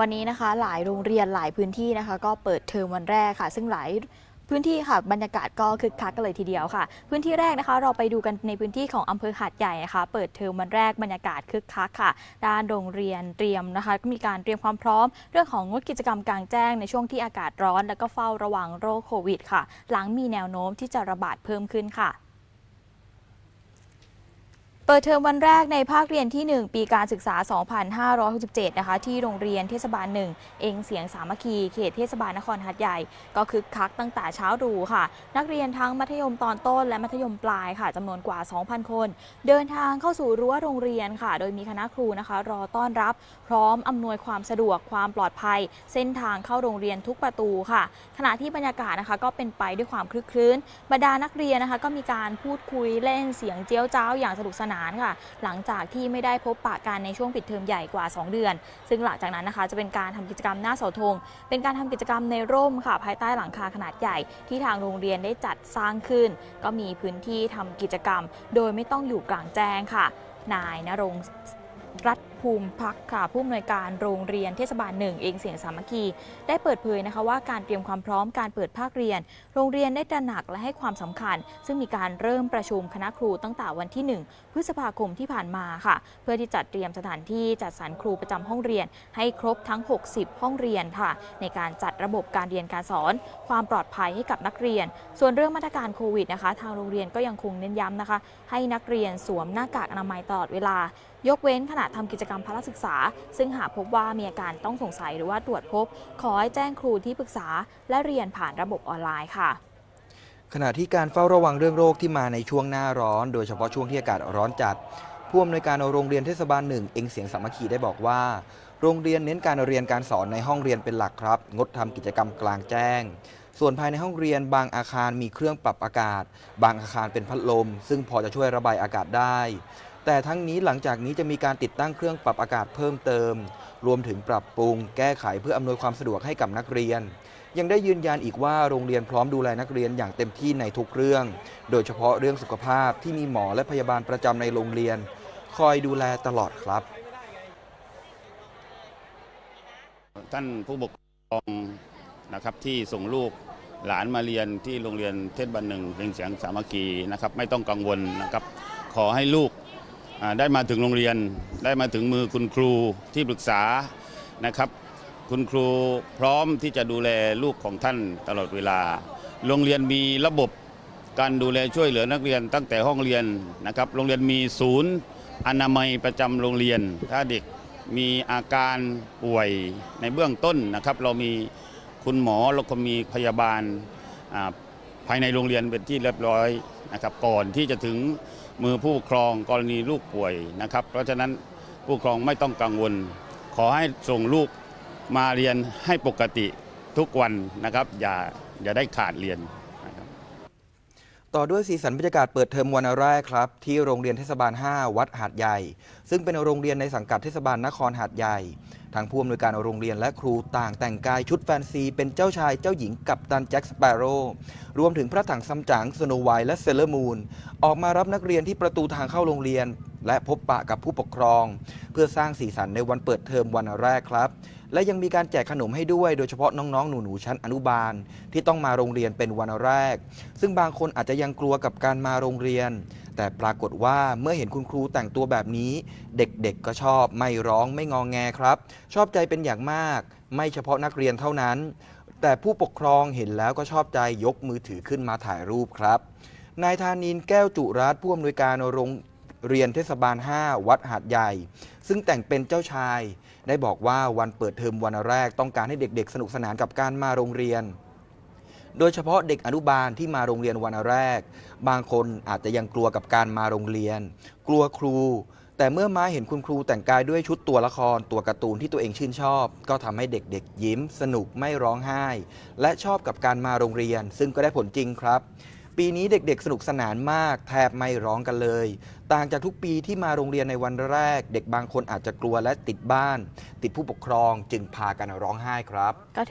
วันนี้นะคะ หลายโรงเรียนหลายพื้นที่นะคะ ก็เปิดเทอมวันแรกค่ะ ซึ่งหลายพื้นที่ค่ะบรรยากาศก็คึกคักกันเลยทีเดียวค่ะ พื้นที่แรกนะคะ เราไปดูกันในพื้นที่ของอำเภอหาดใหญ่นะคะ เปิดเทอมวันแรกบรรยากาศคึกคักค่ะ ด้านโรงเรียนเตรียมนะคะ ก็มีการเตรียมความพร้อม เรื่องของงดกิจกรรมกลางแจ้งในช่วงที่อากาศร้อน แล้วก็เฝ้าระวังโรคโควิด ค่ะ หลังมีแนวโน้มที่จะระบาดเพิ่มขึ้นค่ะ เปิดเทอมวันแรกในภาคเรียนที่ 1 ปีการศึกษา 2567 นะคะ ที่โรงเรียนเทศบาล 1 เองเสียงสามัคคี เขตเทศบาลนครหัดใหญ่ ก็คึกคักตั้งแต่เช้ารูค่ะ นักเรียนทั้งมัธยมตอนต้นและมัธยมปลายค่ะจำนวนกว่า 2,000 คน เดินทางเข้าสู่รั้วโรงเรียนค่ะ โดยมีคณะครูนะคะ รอต้อนรับ พร้อมอำนวยความสะดวกความปลอดภัย เส้นทางเข้าโรงเรียนทุกประตูค่ะ ขณะที่บรรยากาศนะคะก็เป็นไปด้วยความคลึกคลื้นบรรดานักเรียนนะคะ ก็มีการพูดคุยเล่นเสียงเจียวจ้าวอย่างสนุกสนานค่ะ หลังจากที่ไม่ได้พบปะกันในช่วงปิดเทอมใหญ่กว่า 2 เดือน ซึ่งหลังจากนั้นนะคะจะเป็นการทำกิจกรรมหน้าเสาธง เป็นการทำกิจกรรมในร่มค่ะ ภายใต้หลังคาขนาดใหญ่ที่ทางโรงเรียนได้จัดสร้างขึ้น ก็มีพื้นที่ทำกิจกรรม โดยไม่ต้องอยู่กลางแจ้งค่ะ นายนรงค์รัต ภูมิพักค่ะผู้อำนวยการโรงเรียนเทศบาลหนึ่งเองเสียงสามัคคี ได้เปิดเผยนะคะว่าการเตรียมความพร้อมการเปิดภาคเรียน โรงเรียนได้ตระหนักและให้ความสำคัญ ซึ่งมีการเริ่มประชุมคณะครูตั้งแต่วันที่ 1 พฤษภาคมที่ผ่านมาค่ะ เพื่อที่จัดเตรียมสถานที่จัดสรรครูประจำห้องเรียน ให้ครบทั้ง 60 ห้องเรียนค่ะ ในการจัดระบบการเรียนการสอน ความปลอดภัยให้กับนักเรียน ส่วนเรื่องมาตรการโควิดนะคะทางโรงเรียนก็ยังคงเน้นย้ำนะคะ ให้นักเรียนสวมหน้ากากอนามัยตลอดเวลา ยกเว้นขณะทำกิจกรรมกรรมพละศึกษา ซึ่งหากพบว่ามีอาการต้องสงสัยหรือว่าตรวจพบ ขอให้แจ้งครูที่ปรึกษา และเรียนผ่านระบบออนไลน์ค่ะขณะที่การเฝ้าระวังเรื่องโรคที่มาในช่วงหน้าร้อน โดยเฉพาะช่วงที่อากาศร้อนจัด ผู้อำนวยการโรงเรียนเทศบาลหนึ่งเองเสียงสามัคคีได้บอกว่า โรงเรียนเน้นการเรียนการสอนในห้องเรียนเป็นหลักครับ งดทำกิจกรรมกลางแจ้ง ส่วนภายในห้องเรียนบางอาคารมีเครื่องปรับอากาศ บางอาคารเป็นพัดลม ซึ่งพอจะช่วยระบายอากาศได้ แต่ทั้งนี้หลังจากนี้จะมีการติดตั้งเครื่องปรับอากาศเพิ่มเติม รวมถึงปรับปรุง แก้ไขเพื่ออำนวยความสะดวกให้กับนักเรียน ยังได้ยืนยันอีกว่าโรงเรียนพร้อมดูแลนักเรียนอย่างเต็มที่ในทุกเรื่อง โดยเฉพาะเรื่องสุขภาพที่มีหมอและพยาบาลประจำในโรงเรียน คอยดูแลตลอดครับ ท่านผู้ปกครองนะครับที่ส่งลูกหลานมาเรียนที่โรงเรียนเทศบาลหนึ่งเพียงเสียงสามัคคีนะครับไม่ต้องกังวลนะครับขอให้ลูก ได้มาถึงโรงเรียน ได้มาถึงมือคุณครูที่ปรึกษานะครับ คุณครูพร้อมที่จะดูแลลูกของท่านตลอดเวลา โรงเรียนมีระบบการดูแลช่วยเหลือนักเรียนตั้งแต่ห้องเรียนนะครับ โรงเรียนมีศูนย์อนามัยประจำโรงเรียน ถ้าเด็กมีอาการป่วยในเบื้องต้นนะครับ เรามีคุณหมอแล้วก็มีพยาบาลภายในโรงเรียนเป็นที่เรียบร้อยนะครับ ก่อนที่จะถึง มือผู้ปกครองกรณีลูกป่วยนะครับ เพราะฉะนั้นผู้ปกครองไม่ต้องกังวล ขอให้ส่งลูกมาเรียนให้ปกติทุกวันนะครับ อย่าอย่าได้ขาดเรียนนะครับต่อด้วยสีสันบรรยากาศเปิดเทอมวันแรกครับ ที่โรงเรียนเทศบาล 5 วัดหาดใหญ่ ซึ่งเป็นโรงเรียนในสังกัดเทศบาลนครหาดใหญ่ทางผู้อำนวยการโรงเรียนและครูต่างแต่งกายชุดแฟนซี เป็นเจ้าชายเจ้าหญิงกับตันแจ็คสเปโร่รวมถึงพระถังซัมจั๋งสโนไวท์และเซเลอร์มูน ออกมารับนักเรียนที่ประตูทางเข้าโรงเรียน และพบปะกับผู้ปกครอง เพื่อสร้างสีสันในวันเปิดเทอมวันแรกครับ และยังมีการแจกขนมให้ด้วยโดยเฉพาะน้องๆ หนูๆชั้นอนุบาล ที่ต้องมาโรงเรียนเป็นวันแรก ซึ่งบางคนอาจจะยังกลัวกับการมาโรงเรียน แต่ปรากฏว่าเมื่อเห็นคุณครูแต่งตัวแบบนี้ เด็กๆก็ชอบไม่ร้องไม่งองแงครับ ชอบใจเป็นอย่างมาก ไม่เฉพาะนักเรียนเท่านั้น แต่ผู้ปกครองเห็นแล้วก็ชอบใจยกมือถือขึ้นมาถ่ายรูปครับ นายธานินแก้วจุรัตน์ผู้อำนวยการโรงเรียนเทศบาล 5 วัดหาดใหญ่ ซึ่งแต่งเป็นเจ้าชาย ได้บอกว่าวันเปิดเทอมวันแรกต้องการให้เด็กๆ สนุกสนานกับการมาโรงเรียน โดยเฉพาะเด็กอนุบาลที่มาโรงเรียนวันแรก บางคนอาจจะยังกลัวกับการมาโรงเรียน กลัวครู แต่เมื่อมาเห็นคุณครูแต่งกายด้วยชุดตัวละครตัวการ์ตูนที่ตัวเองชื่นชอบ ก็ทำให้เด็กๆ ยิ้ม สนุกไม่ร้องไห้ และชอบกับการมาโรงเรียน ซึ่งก็ได้ผลจริงครับ ปีนี้เด็กๆ สนุกสนานมากแทบไม่ร้องกันเลย ต่างจากทุกปีที่มาโรงเรียนในวันแรก เด็กบางคนอาจจะกลัวและติดบ้าน ติดผู้ปกครองจึงพากันร้องไห้ครับ